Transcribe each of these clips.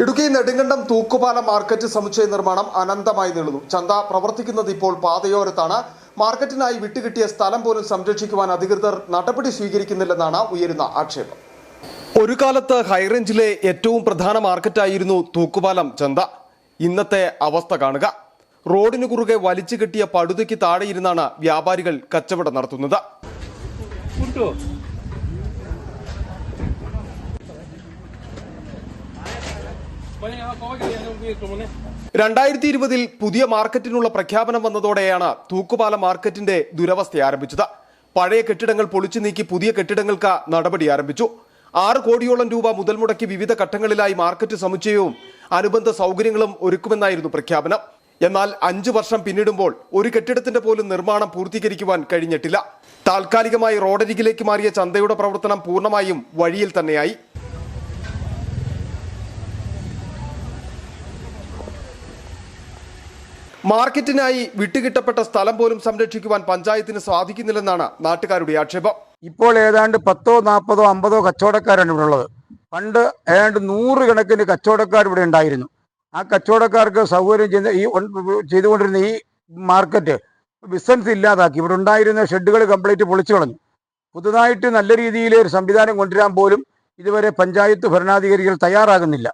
Idukki Nedumkandam Thookkupalam market സമുച്ചയ നിർമ്മാണം അനന്തമായി നീളുന്നു. ചന്ത പ്രവർത്തിക്കുന്നത് ഇപ്പോൾ പാതയോരത്താണ്. മാർക്കറ്റിനായി വിട്ടുകിട്ടിയ സ്ഥലം പോലും സംരക്ഷിക്കുവാൻ അധികൃതർ നടപടി സ്വീകരിക്കുന്നില്ലെന്നാണ് ഉയരുന്ന ആക്ഷേപം. ഒരു കാലത്ത് ഹൈറേഞ്ചിലെ ഏറ്റവും പ്രധാന മാർക്കറ്റായിരുന്നു തൂക്കുപാലം ചന്ത. ഇന്നത്തെ അവസ്ഥ കാണുക. റോഡിനു കുറുകെ വലിച്ചു കെട്ടിയ പടുതയ്ക്ക് താഴെയിരുന്നാണ് വ്യാപാരികൾ കച്ചവടം നടത്തുന്നത്. രണ്ടായിരത്തി ഇരുപതിൽ പുതിയ മാർക്കറ്റിനുള്ള പ്രഖ്യാപനം വന്നതോടെയാണ് തൂക്കുപാല മാർക്കറ്റിന്റെ ദുരവസ്ഥ ആരംഭിച്ചത്. പഴയ കെട്ടിടങ്ങൾ പൊളിച്ചു നീക്കി പുതിയ കെട്ടിടങ്ങൾക്ക് നടപടി ആരംഭിച്ചു. ആറ് കോടിയോളം രൂപ മുതൽ മുടക്കി വിവിധ ഘട്ടങ്ങളിലായി മാർക്കറ്റ് സമുച്ചയവും അനുബന്ധ സൗകര്യങ്ങളും ഒരുക്കുമെന്നായിരുന്നു പ്രഖ്യാപനം. എന്നാൽ അഞ്ചു വർഷം പിന്നിടുമ്പോൾ ഒരു കെട്ടിടത്തിന്റെ പോലും നിർമ്മാണം പൂർത്തീകരിക്കുവാൻ കഴിഞ്ഞിട്ടില്ല. താൽക്കാലികമായി റോഡരികിലേക്ക് മാറിയ ചന്തയുടെ പ്രവർത്തനം പൂർണമായും വഴിയിൽ തന്നെയായി. മാർക്കറ്റിനായി വിട്ടുകിട്ടപ്പെട്ട സ്ഥലം പോലും സംരക്ഷിക്കുവാൻ പഞ്ചായത്തിന് സാധിക്കുന്നില്ലെന്നാണ് നാട്ടുകാരുടെ ആക്ഷേപം. ഇപ്പോൾ ഏതാണ്ട് പത്തോ നാൽപ്പതോ അമ്പതോ കച്ചവടക്കാരാണ് ഇവിടെ ഉള്ളത്. പണ്ട് ഏതാണ്ട് നൂറുകണക്കിന് കച്ചവടക്കാർ ഇവിടെ ഉണ്ടായിരുന്നു. ആ കച്ചവടക്കാർക്ക് സൗകര്യം ചെയ്യുന്ന ഈ ചെയ്തുകൊണ്ടിരുന്ന ഈ മാർക്കറ്റ് ബിസിനസ് ഇല്ലാതാക്കി. ഇവിടെ ഉണ്ടായിരുന്ന ഷെഡുകൾ കംപ്ലീറ്റ് പൊളിച്ചു കളഞ്ഞു. പുതുതായിട്ട് നല്ല രീതിയിൽ ഒരു സംവിധാനം കൊണ്ടുവരാൻ പോലും ഇതുവരെ പഞ്ചായത്ത് ഭരണാധികാരികൾ തയ്യാറാകുന്നില്ല.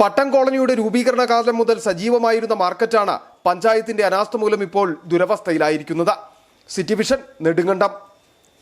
പട്ടം കോളനിയുടെ രൂപീകരണ കാലം മുതൽ സജീവമായിരുന്ന മാർക്കറ്റാണ് പഞ്ചായത്തിന്റെ അനാസ്ഥ മൂലം ഇപ്പോൾ ദുരവസ്ഥയിലായിരിക്കുന്നത്. City vision Nedumkandam.